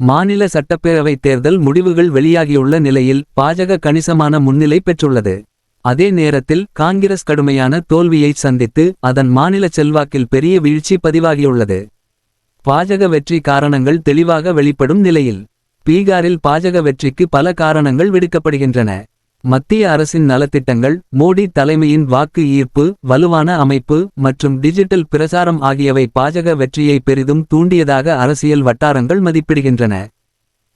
மாநில சட்டப்பேரவைத் தேர்தல் முடிவுகள் வெளியாகியுள்ள நிலையில் பாஜக கணிசமான முன்னிலை பெற்றுள்ளது. அதே நேரத்தில் காங்கிரஸ் கடுமையான தோல்வியை சந்தித்து அதன் மாநில செல்வாக்கில் பெரிய வீழ்ச்சி பதிவாகியுள்ளது. பாஜக வெற்றி காரணங்கள் தெளிவாக வெளிப்படும் நிலையில் பீகாரில் பாஜக வெற்றிக்கு பல காரணங்கள் விடுக்கப்படுகின்றன. மத்திய அரசின் நலத்திட்டங்கள் மோடி தலைமையின் வாக்கு ஈர்ப்பு வலுவான அமைப்பு மற்றும் டிஜிட்டல் பிரசாரம் ஆகியவை பாஜக வெற்றியை பெரிதும் தூண்டியதாக அரசியல் வட்டாரங்கள் மதிப்பிடுகின்றன.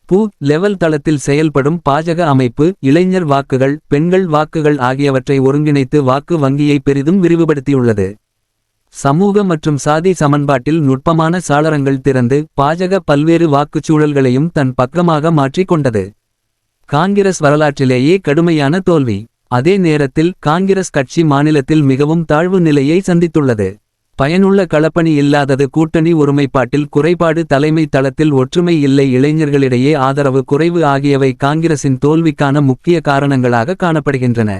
பூ லெவல் தளத்தில் செயல்படும் பாஜக அமைப்பு இளைஞர் வாக்குகள் பெண்கள் வாக்குகள் ஆகியவற்றை ஒருங்கிணைத்து வாக்கு வங்கியை பெரிதும் விரிவுபடுத்தியுள்ளது. சமூக மற்றும் சாதி சமன்பாட்டில் நுட்பமான சாளரங்கள் திறந்து பாஜக பல்வேறு வாக்குச்சூழல்களையும் தன் பக்கமாக மாற்றிக் கொண்டது காங்கிரஸ் வரலாற்றிலேயே கடுமையான தோல்வி. அதே நேரத்தில் காங்கிரஸ் கட்சி மாநிலத்தில் மிகவும் தாழ்வு நிலையை சந்தித்துள்ளது. பயனுள்ள களப்பணி இல்லாதது கூட்டணி ஒருமைப்பாட்டில் குறைபாடு தலைமை தளத்தில் ஒற்றுமை இல்லை இளைஞர்களிடையே ஆதரவு குறைவு ஆகியவை காங்கிரசின் தோல்விக்கான முக்கிய காரணங்களாக காணப்படுகின்றன.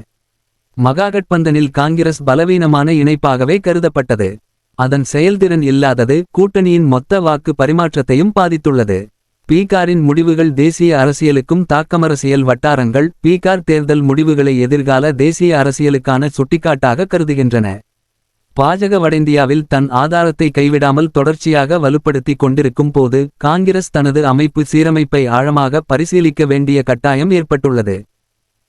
மகாகட்பந்தனில் காங்கிரஸ் பலவீனமான இணைப்பாகவே கருதப்பட்டது. அதன் செயல்திறன் இல்லாதது கூட்டணியின் மொத்த வாக்கு பரிமாற்றத்தையும் பாதித்துள்ளது. பீகாரின் முடிவுகள் தேசிய அரசியலுக்கும் தாக்கமரசியல் வட்டாரங்கள் பீகார் தேர்தல் முடிவுகளை எதிர்கால தேசிய அரசியலுக்கான சுட்டிக்காட்டாக கருதுகின்றன. பாஜக வடஇந்தியாவில் தன் ஆதாரத்தை கைவிடாமல் தொடர்ச்சியாக வலுப்படுத்திக் கொண்டிருக்கும் போது காங்கிரஸ் தனது அமைப்பு சீரமைப்பை ஆழமாக பரிசீலிக்க வேண்டிய கட்டாயம் ஏற்பட்டுள்ளது.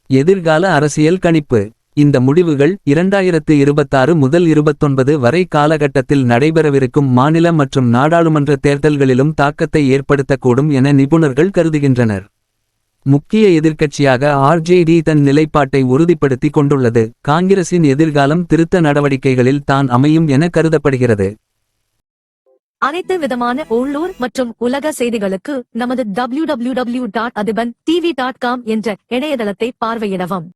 எதிர்கால அரசியல் கணிப்பு இந்த முடிவுகள் இரண்டாயிரத்து இருபத்தாறு முதல் இருபத்தொன்பது வரை காலகட்டத்தில் நடைபெறவிருக்கும் மாநில மற்றும் நாடாளுமன்ற தேர்தல்களிலும் தாக்கத்தை ஏற்படுத்தக்கூடும் என நிபுணர்கள் கருதுகின்றனர். முக்கிய எதிர்க்கட்சியாக ஆர்ஜேடி தன் நிலைப்பாட்டை உறுதிப்படுத்தி கொண்டுள்ளது. காங்கிரசின் எதிர்காலம் திருத்த நடவடிக்கைகளில் தான் அமையும் என கருதப்படுகிறது. அனைத்து விதமான உள்ளூர் மற்றும் உலக செய்திகளுக்கு நமது W W W dot Athiban TV dot com என்ற இணையதளத்தை பார்வையிடவும்.